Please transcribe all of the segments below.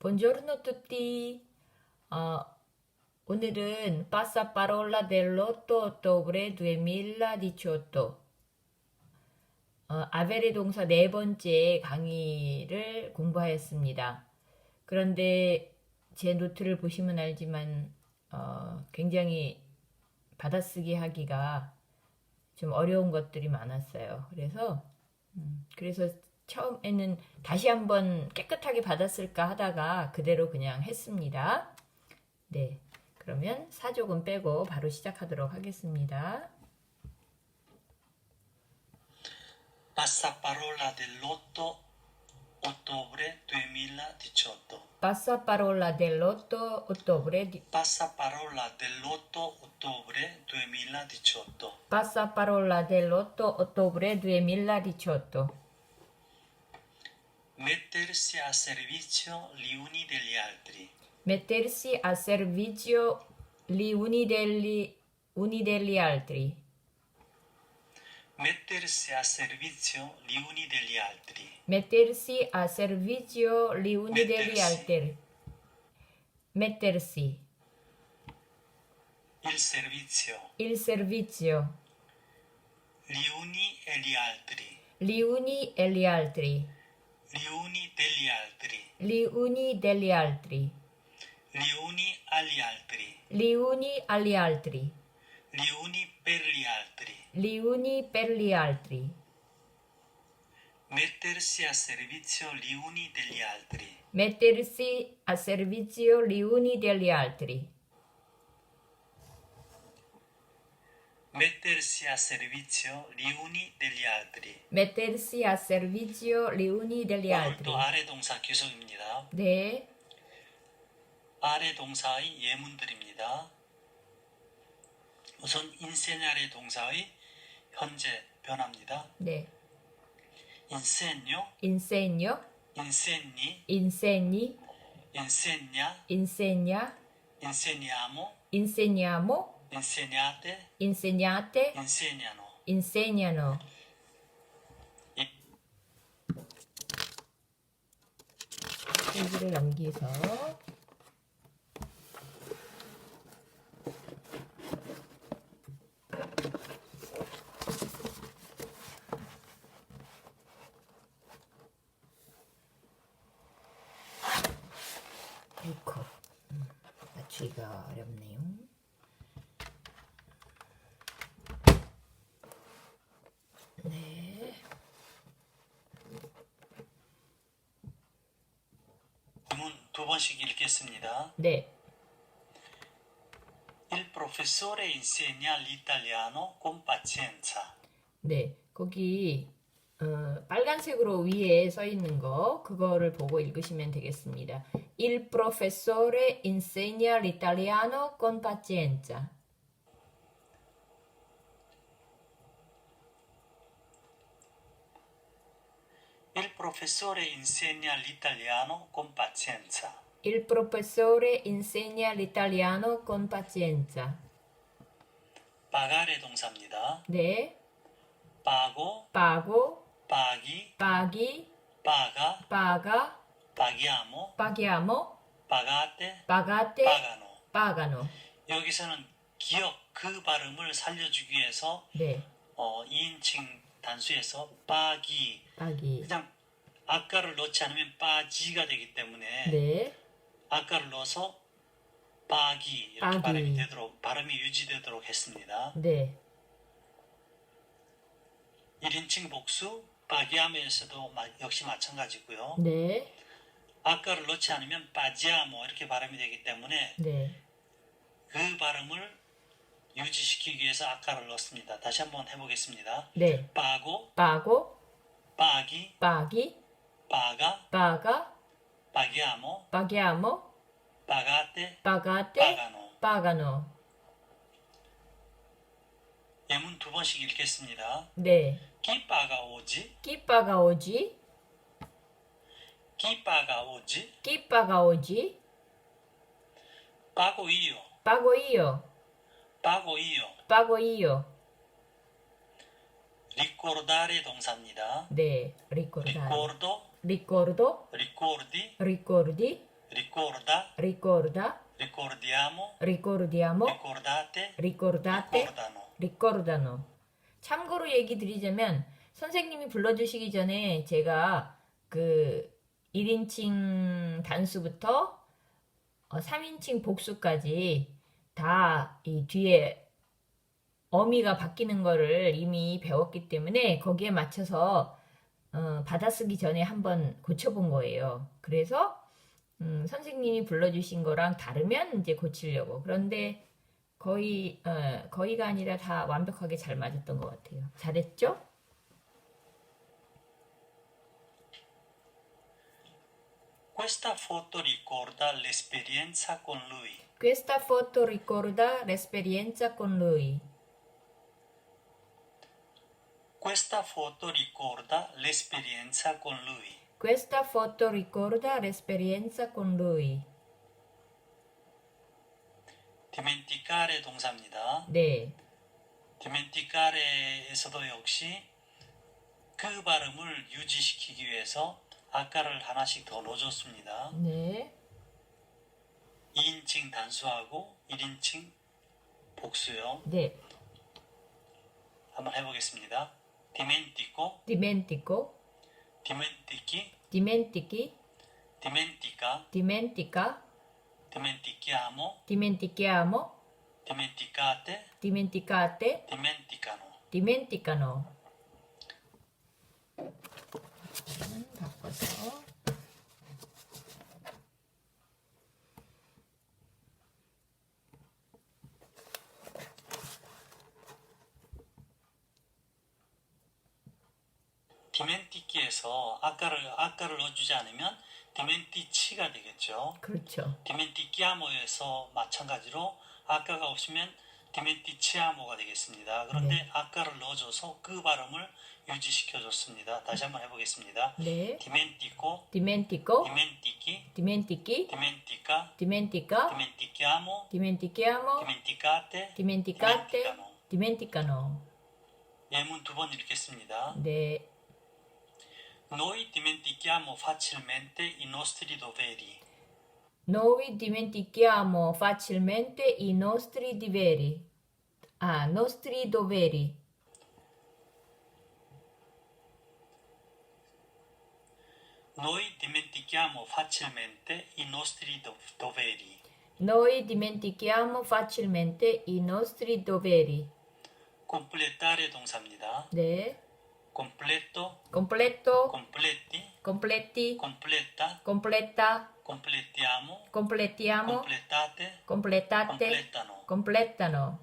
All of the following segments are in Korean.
Buongiorno tutti. 어, 오늘은 Passaparola dell'8 ottobre 2018 어, 아베레 동사 네 번째 강의를 공부하였습니다. 그런데 제 노트를 보시면 알지만 어, 굉장히 받아쓰기 하기가 좀 어려운 것들이 많았어요. 그래서 음, 그래서 처음에는 다시 한번 깨끗하게 받았을까 하다가 그대로 그냥 했습니다. 네. 그러면 사족은 빼고 바로 시작하도록 하겠습니다. Passaparola dell'8 ottobre 2018. Passaparola dell'8 ottobre di- Passaparola dell'8 ottobre 2018. Passaparola dell'8 ottobre 2018 Mettersi a servizio gli uni degli altri. Mettersi a servizio gli uni degli, uni degli altri. Mettersi a servizio gli uni degli altri. Mettersi a servizio gli uni degli Mettersi. altri. Mettersi. Il servizio Il servizio. gli uni e gli altri. Gli uni e gli altri. Gli uni degli altri. Gli uni degli altri. Gli uni agli altri. Gli uni agli altri. Gli uni per gli altri. Gli uni per gli altri. Mettersi a servizio gli uni degli altri. Mettersi a servizio gli uni degli altri. Mettersi a servizio gli uni degli altri. Mettersi a servizio gli uni degli altri. 오늘도 아래 동사 계속입니다. 네, 아래 동사의 예문들입니다. 우선 인세냐의 동사의 현재 변화입니다. 네. 인세뇨, Insegno, 인세니, insegni, 인세냐, insegna, 인세니아모, 인세냐테, insegnate, 인세냐노. insegnano. 페이지를 넘기서 아이고 음, 맞추기가 어렵네요. 네. 문두 번씩 읽겠습니다. 네. Il professore insegna l'italiano con pazienza. 네, 거기 어, 빨간색으로 위에 써 있는 거 그거를 보고 읽으시면 되겠습니다. Il professore insegna l'italiano con pazienza. Il professore insegna l'italiano con pazienza. Il professore insegna l'italiano con pazienza. pagare 동사입니다. 네, pago, pago, paghi, paghi, paga, paga, paghiamo, paghiamo, pagate, pagate, pagano. pagano. 여기서는 기억 그 발음을 살려주기 위해서 네, 어, 2인칭 단수에서 빠기 paghi. 그냥 아까를 넣지 않으면 빠지가 되기 때문에 네, 아까를 넣어서 빠기 이렇게 빠기. 발음이 되도록 발음이 유지되도록 했습니다. 네, 1인칭 복수 빠기아메에서도 마- 역시 마찬가지고요. 네, 아까를 넣지 않으면 빠지아모 이렇게 발음이 되기 때문에 네. 그 발음을 유지시키기 위해서 아까를 넣습니다. 다시 한번 해보겠습니다. 네. 빠고, pago, 빠기, 빠기 아모, paghiamo, 빠가테, pagate, 빠가노. pagano. 예문 두 번씩 읽겠습니다. 네. 키 빠가 오지, Chi paga oggi? 키 빠가 오지, Chi paga oggi? 빠고 이요, Pago io. 빠고 이요. Pago io. 리코르다레 동사입니다. 네. Ricordare. 리코르도, Ricordo. 리코르디, Ricordi. ricorda, ricorda, ricordiamo, ricordiamo, ricordate, ricordate, ricordano. ricordano. 참고로 얘기 드리자면 선생님이 불러주시기 전에 제가 그 1인칭 단수부터 어, 3인칭 복수까지 다 이 뒤에 어미가 바뀌는 거를 이미 배웠기 때문에 거기에 맞춰서 어, 받아쓰기 전에 한번 고쳐본 거예요. 그래서 음, 선생님이 불러주신 거랑 다르면 이제 고치려고. 그런데 거의 어, 거의가 아니라 다 완벽하게 잘 맞았던 것 같아요. 잘했죠? Questa foto ricorda l'esperienza con lui. Questa foto ricorda l'esperienza con lui. Questa foto ricorda l'esperienza con lui. Questa foto ricorda l'esperienza con lui. dimenticare 동사입니다. 네, dimenticare에서도 역시 그 발음을 유지시키기 위해서 아까를 하나씩 더 넣어줬습니다. 네, 2인칭 단수하고 1인칭 복수요. 네. 한번 해보겠습니다. Dimentico, Dimentico, dimentichi, dimentichi, dimentica, dimentica, dimentichiamo, dimentichiamo, dimenticate, dimenticate, dimenticano. dimenticano. 디멘티키에서 아까를 아까를 넣어주지 않으면 디멘티치가 되겠죠. 그렇죠. 디멘티키아모에서 마찬가지로 아까가 없으면 디멘티치아모가 되겠습니다. 그런데 네. 아까를 넣어줘서 그 발음을 유지시켜줬습니다. 다시 한번 해보겠습니다. 네. 디멘티코, Dimentico, 디멘티키, dimentichi, 디멘티카, dimentica, 디멘티키아모, dimentichiamo, 디멘티카테, dimenticate, 디멘티카노. 예문 두 번 읽겠습니다. 네, Noi dimentichiamo facilmente i nostri doveri. noi dimentichiamo facilmente i nostri doveri. Ah, nostri doveri. Noi dimentichiamo facilmente i nostri do- doveri. Noi dimentichiamo facilmente i nostri doveri. completare 동사입니다. 네, completo, completo, completi, completi, completa, completa, completiamo, completiamo, completate, completate, completano. completano.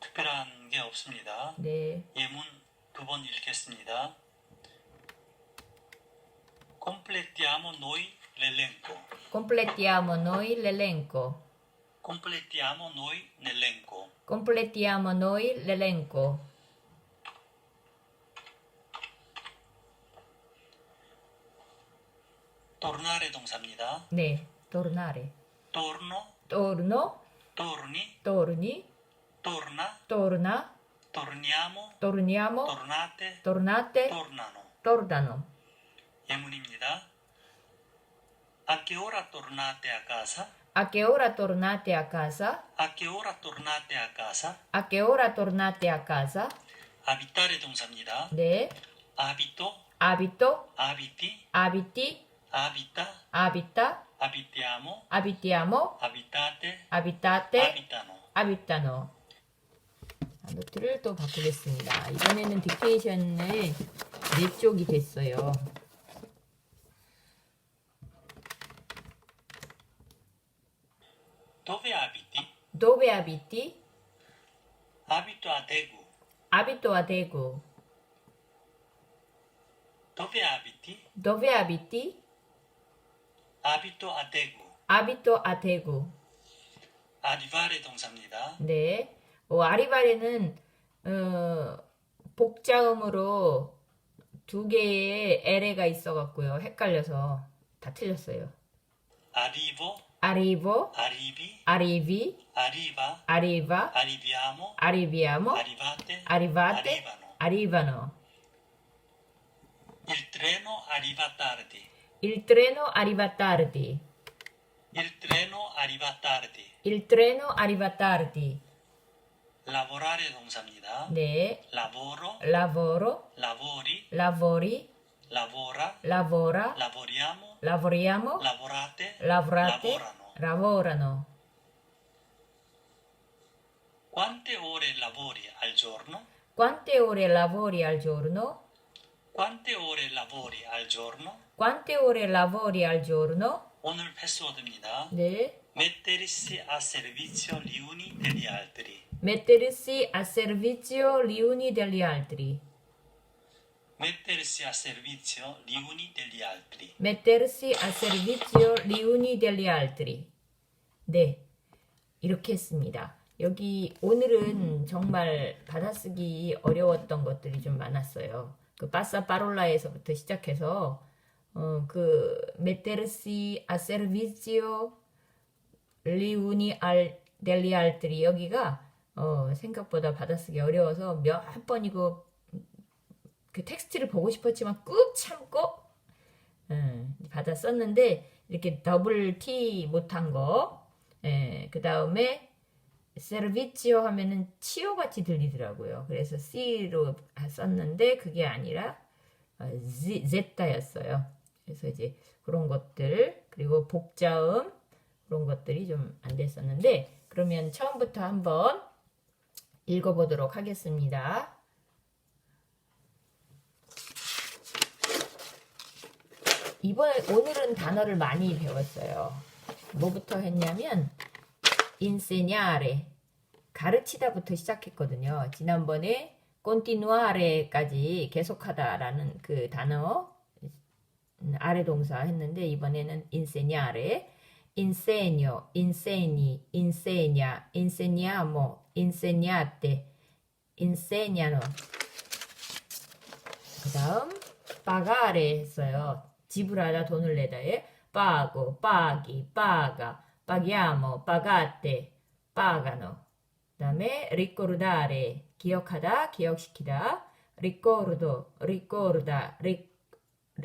특별한 게 없습니다. 네, 예문 두 번 읽겠습니다. completiamo noi l'elenco. completiamo noi l'elenco. completiamo noi l'elenco. Completiamo noi l'elenco. Tornare 동사입니다. 네, tornare. torno, Torno, torni, torni, torna, torna, torniamo, torniamo, tornate, tornate, tornano. tornano. 예문입니다. A che ora tornate a casa? A che ora tornate a casa? A che ora tornate a casa? A che ora tornate a casa? abitare 동사입니다. 네, abito, abito, abiti, abiti, abita, abita, abitiamo, abitiamo, abitate, abitate, abitano. abitano. 자, 노트를 또 바꾸겠습니다. 이번에는 딕테이션을 네 쪽이 됐어요. Dove abiti? Dove abiti? Abito a Daegu. Abito a Daegu. Dove abiti? Dove abiti? Daegu. Abito a Daegu. arrivare 동사입니다. 네. 어, 아리바레는 어, 복자음으로 두 개의 LA가 있어 갖고요. 헷갈려서 다 틀렸어요. Arrivo, arrivi, arrivi, arriva, arriva, arriviamo, arriviamo, arrivate, arrivate, arrivano. arrivano. Il treno arriva tardi. Il treno arriva tardi. Il treno arriva tardi. Il treno arriva tardi. lavorare 동사입니다. 네. lavoro, lavoro, lavori, lavori, lavora, lavora, lavoriamo, lavoriamo, lavorate, lavorate, lavorano. lavorano. Quante ore lavori al giorno? Quante ore lavori al giorno? Quante ore lavori al giorno? Quante ore lavori al giorno? 오늘 패스워드입니다. 네. mettersi a servizio gli uni degli altri. Mettersi a servizio gli uni degli altri. mettersi a servizio gli uni degli altri. Mettersi a servizio gli uni degli altri. 네. 이렇게 했습니다. 여기 오늘은 정말 받아쓰기 어려웠던 것들이 좀 많았어요. 그 파사 파롤라에서부터 시작해서 어, 그 servizio gli uni al, degli altri 여기가 어, 생각보다 받아쓰기 어려워서 몇 번 이거 그 텍스트를 보고 싶었지만 꾹 참고 음, 받아 썼는데 이렇게 더블 T 못한 거, 예, 그 다음에 세르비치오 하면은 치오 같이 들리더라고요. 그래서 C로 썼는데 그게 아니라 어, Z, 제타였어요. 그래서 이제 그런 것들 그리고 복자음 그런 것들이 좀 안 됐었는데 그러면 처음부터 한번 읽어보도록 하겠습니다. 이번에 오늘은 단어를 많이 배웠어요. 뭐부터 했냐면 insegnare 가르치다부터 시작했거든요. 지난번에 continuare까지 계속하다라는 그 단어 음, 아래 동사 했는데 이번에는 insegnare insegno, insegni, insegna, insegniamo, insegnate, insegnano 그 다음 pagare 했어요. 지불하다 돈을 내다에 pago, paghi, paga, paghiamo, pagate, pagano. 그 다음에 ricordare 기억하다, 기억시키다. ricordo, ricorda, ri,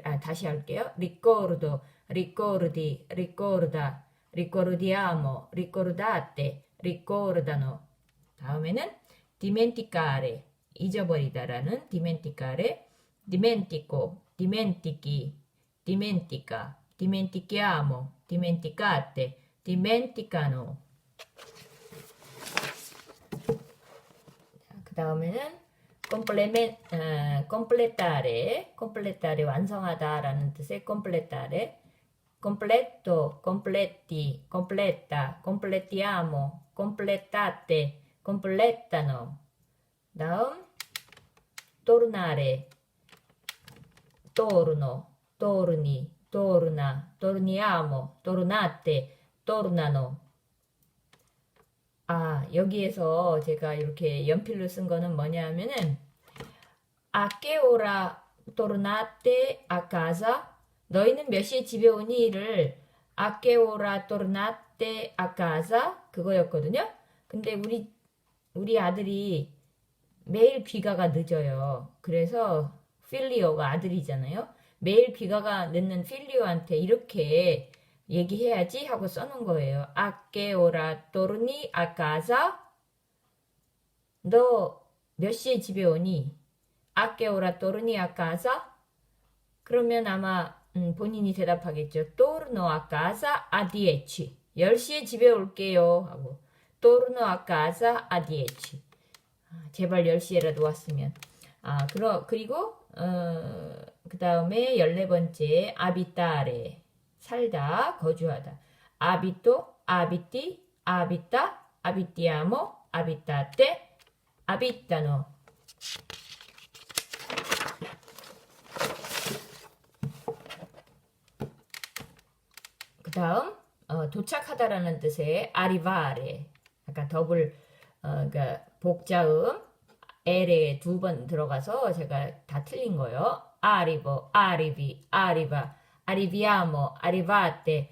아, 다시 할게요. ricordo, ricordi, ricorda, ricordiamo, ricordate, ricordano. 다음에는 dimenticare 잊어버리다라는 dimenticare, dimentico, dimentichi, dimentica, dimentichiamo, dimenticate, dimenticano. 그 다음에는 complemen, 어, completare, completare 완성하다라는 뜻의 completare, completo, completi, completa, completiamo, completate, completano. 다음 tornare, torno, torni, torna, torniamo, tornate, Tornano. 아, 여기에서 제가 이렇게 연필로 쓴 거는 뭐냐 하면은 tornate a casa? 너희는 몇 시에 집에 오니?를 tornate a casa? 그거였거든요. 근데 우리 우리 아들이 매일 귀가가 늦어요. 그래서 필리오가 아들이잖아요. 매일 귀가가 늦는 필리오한테 이렇게 얘기해야지 하고 써놓은 거예요. Torni a casa? 너몇 시에 집에 오니? Torni a casa? 그러면 아마 음, 본인이 대답하겠죠. Casa a dieci. 10시에 집에 올게요. 하고 Torno a casa a dieci. 아, 제발 10시에라도 왔으면. 아, 그러, 그리고 어, 그 다음에 14번째 abitare. 살다, 거주하다. abito, abiti, abita, abitiamo, abitate, abitano. 그 다음 어, 도착하다라는 뜻의 arrivare. 약간 더블 어, 그러니까 복자음 L에 두 번 들어가서 제가 다 틀린 거예요. arrivo, arrivi, arriva, arriviamo, arrivate,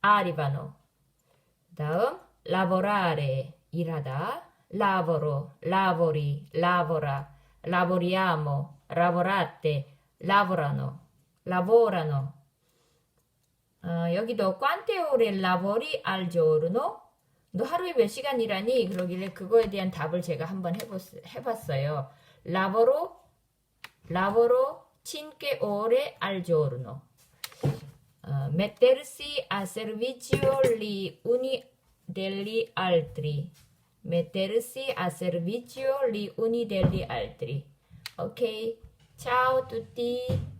arrivano. 다음 lavorare, 일하다. lavoro, lavori, lavora. lavoriamo, lavorate, lavorano. lavorano. 어, 여기도 quanteore lavori al giorno? 너 하루에 몇 시간 일하니? 그러길래 그거에 대한 답을 제가 한번 해봤, 해봤어요. lavoro, lavoro cinque ore al giorno. uh, mettersi a servizio gli uni degli altri. Mettersi a servizio gli uni degli altri. Ok, ciao a tutti.